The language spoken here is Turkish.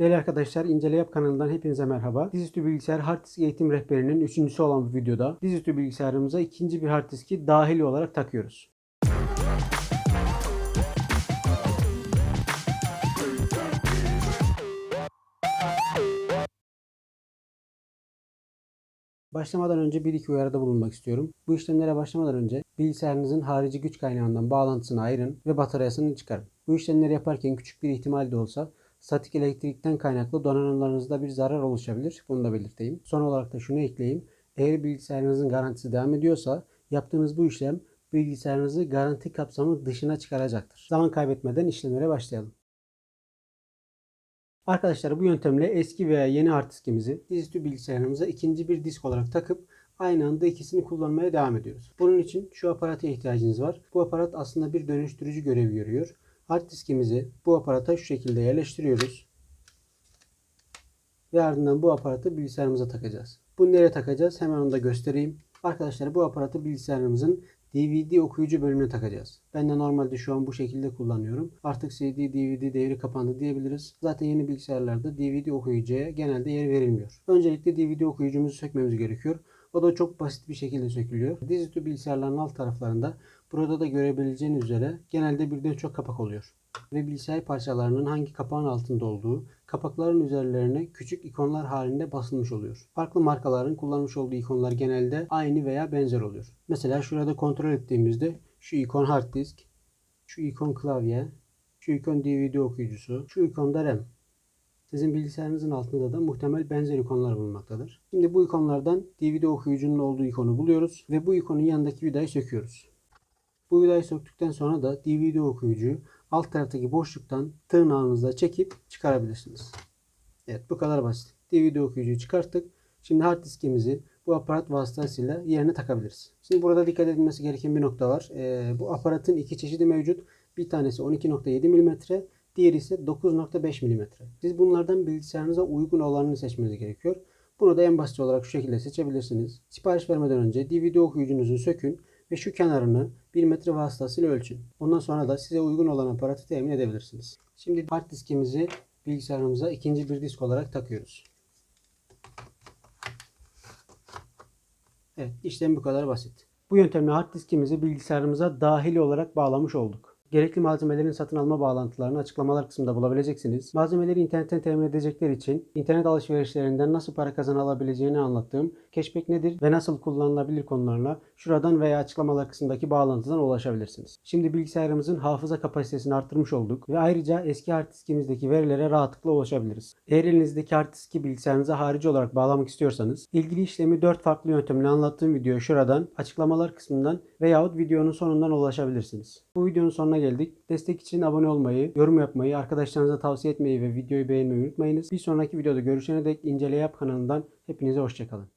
Değerli arkadaşlar İncele Yap kanalından hepinize merhaba. Dizüstü Bilgisayar Hard Disk Eğitim Rehberi'nin üçüncüsü olan bu videoda dizüstü bilgisayarımıza ikinci bir hard diski dahili olarak takıyoruz. Başlamadan önce bir iki uyarıda bulunmak istiyorum. Bu işlemlere başlamadan önce bilgisayarınızın harici güç kaynağından bağlantısını ayırın ve bataryasını çıkarın. Bu işlemleri yaparken küçük bir ihtimal de olsa statik elektrikten kaynaklı donanımlarınızda bir zarar oluşabilir. Bunu da belirteyim. Son olarak da şunu ekleyeyim. Eğer bilgisayarınızın garantisi devam ediyorsa yaptığınız bu işlem bilgisayarınızı garanti kapsamı dışına çıkaracaktır. Zaman kaybetmeden işlemlere başlayalım. Arkadaşlar bu yöntemle eski veya yeni hard diskimizi dizüstü bilgisayarımıza ikinci bir disk olarak takıp aynı anda ikisini kullanmaya devam ediyoruz. Bunun için şu aparata ihtiyacınız var. Bu aparat aslında bir dönüştürücü görevi görüyor. Hard diskimizi bu aparata şu şekilde yerleştiriyoruz. Ve ardından bu aparatı bilgisayarımıza takacağız. Bunu nereye takacağız? Hemen onu da göstereyim. Arkadaşlar bu aparatı bilgisayarımızın DVD okuyucu bölümüne takacağız. Ben de normalde şu an bu şekilde kullanıyorum. Artık CD, DVD devri kapandı diyebiliriz. Zaten yeni bilgisayarlarda DVD okuyucuya genelde yer verilmiyor. Öncelikle DVD okuyucumuzu sökmemiz gerekiyor. O da çok basit bir şekilde sökülüyor. Dizüstü bilgisayarların alt taraflarında burada da görebileceğiniz üzere genelde birden çok kapak oluyor. Ve bilgisayar parçalarının hangi kapağın altında olduğu, kapakların üzerlerine küçük ikonlar halinde basılmış oluyor. Farklı markaların kullanmış olduğu ikonlar genelde aynı veya benzer oluyor. Mesela şurada kontrol ettiğimizde şu ikon hard disk, şu ikon klavye, şu ikon DVD okuyucusu, şu ikon da RAM. Sizin bilgisayarınızın altında da muhtemel benzer ikonlar bulunmaktadır. Şimdi bu ikonlardan DVD okuyucunun olduğu ikonu buluyoruz ve bu ikonun yanındaki vidayı söküyoruz. Bu vidayı söktükten sonra da DVD okuyucuyu alt taraftaki boşluktan tırnağınızla çekip çıkarabilirsiniz. Evet bu kadar basit. DVD okuyucuyu çıkarttık. Şimdi hard diskimizi bu aparat vasıtasıyla yerine takabiliriz. Şimdi burada dikkat edilmesi gereken bir nokta var. Ee, bu aparatın iki çeşidi mevcut. Bir tanesi 12.7 mm, diğeri ise 9.5 mm. Siz bunlardan bilgisayarınıza uygun olanını seçmeniz gerekiyor. Bunu da en basit olarak şu şekilde seçebilirsiniz. Sipariş vermeden önce DVD okuyucunuzu sökün ve şu kenarını 1 metre vasıtasıyla ölçün. Ondan sonra da size uygun olan aparatı temin edebilirsiniz. Şimdi hard diskimizi bilgisayarımıza ikinci bir disk olarak takıyoruz. Evet işlem bu kadar basit. Bu yöntemle hard diskimizi bilgisayarımıza dahili olarak bağlamış olduk. Gerekli malzemelerin satın alma bağlantılarını açıklamalar kısmında bulabileceksiniz. Malzemeleri internetten temin edecekler için internet alışverişlerinden nasıl para kazanabileceğini anlattığım cashback nedir ve nasıl kullanılabilir konularına şuradan veya açıklamalar kısmındaki bağlantıdan ulaşabilirsiniz. Şimdi bilgisayarımızın hafıza kapasitesini arttırmış olduk ve ayrıca eski hard diskimizdeki verilere rahatlıkla ulaşabiliriz. Eğer elinizdeki hard diski bilgisayarınıza harici olarak bağlamak istiyorsanız ilgili işlemi 4 farklı yöntemle anlattığım videoya şuradan açıklamalar kısmından veyahut videonun sonundan ulaşabilirsiniz. Bu videonun sonuna geldik. Destek için abone olmayı, yorum yapmayı, arkadaşlarınıza tavsiye etmeyi ve videoyu beğenmeyi unutmayınız. Bir sonraki videoda görüşene dek İncele Yap kanalından hepinize hoşçakalın.